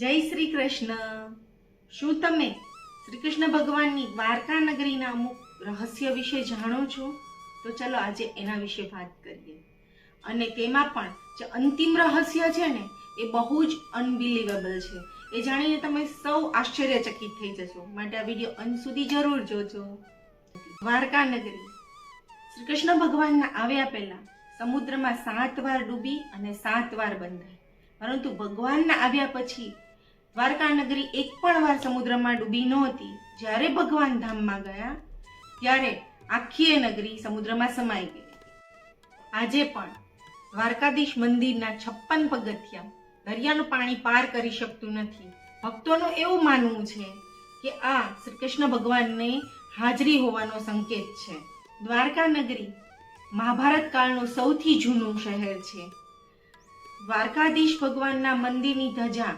જય શ્રી કૃષ્ણ. શું તમે શ્રી કૃષ્ણ ભગવાનની દ્વારકા નગરીના અમુક રહસ્ય વિશે જાણો છો? તો ચલો આજે એના વિશે વાત કરીએ. અને તેમાં પણ જે અંતિમ રહસ્ય છે ને, એ બહુ જ અનબિલીવેબલ છે. એ જાણીને તમે સૌ આશ્ચર્યચકિત થઈ જશો. માટે આ વીડિયો અંત સુધી જરૂર જોજો. દ્વારકા નગરી શ્રી કૃષ્ણ ભગવાનના આવ્યા પહેલા સમુદ્રમાં સાત વાર ડૂબી અને સાત વાર બંધાઈ. પરંતુ ભગવાનના આવ્યા પછી દ્વારકા નગરી એક પણ વાર સમુદ્રમાં ડૂબી નહોતી. જ્યારે ભગવાન ધામમાં ગયા, ત્યારે આખી નગરી સમુદ્રમાં સમાઈ ગઈ. આજે પણ દ્વારકાધીશ મંદિરના છપ્પન પગથિયા દરિયાનું પાણી પાર કરી શકતું નથી. ભક્તોનું એવું માનવું છે કે આ શ્રી કૃષ્ણ ભગવાનને હાજરી હોવાનો સંકેત છે. દ્વારકા નગરી મહાભારત કાળનું સૌથી જૂનું શહેર છે. દ્વારકાધીશ ભગવાનના મંદિરની ધજા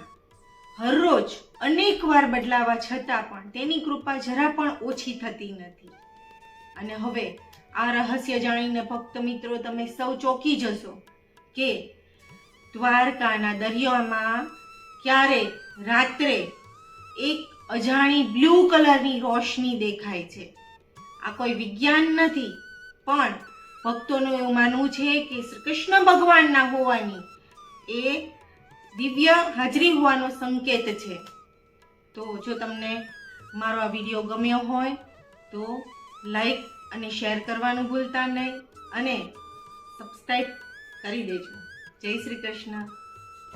હરરોજ અનેક વાર બદલાવા છતાં પણ તેની કૃપા જરા પણ ઓછી થતી નથી. અને હવે આ રહસ્ય જાણીને ભક્ત મિત્રો તમે સૌ ચોંકી જશો કે દ્વારકાના દરિયામાં ક્યારેક રાત્રે એક અજાણી બ્લુ કલરની રોશની દેખાય છે. આ કોઈ વિજ્ઞાન નથી, પણ ભક્તોનું એવું માનવું છે કે શ્રી કૃષ્ણ ભગવાનના હોવાની એ દિવ્ય હાજરી હોવાનો સંકેત છે. તો જો તમને મારો આ વીડિયો ગમ્યો હોય, તો લાઈક અને શેર કરવાનું ભૂલતા નહીં અને સબસ્ક્રાઈબ કરી દેજો. જય શ્રી કૃષ્ણ.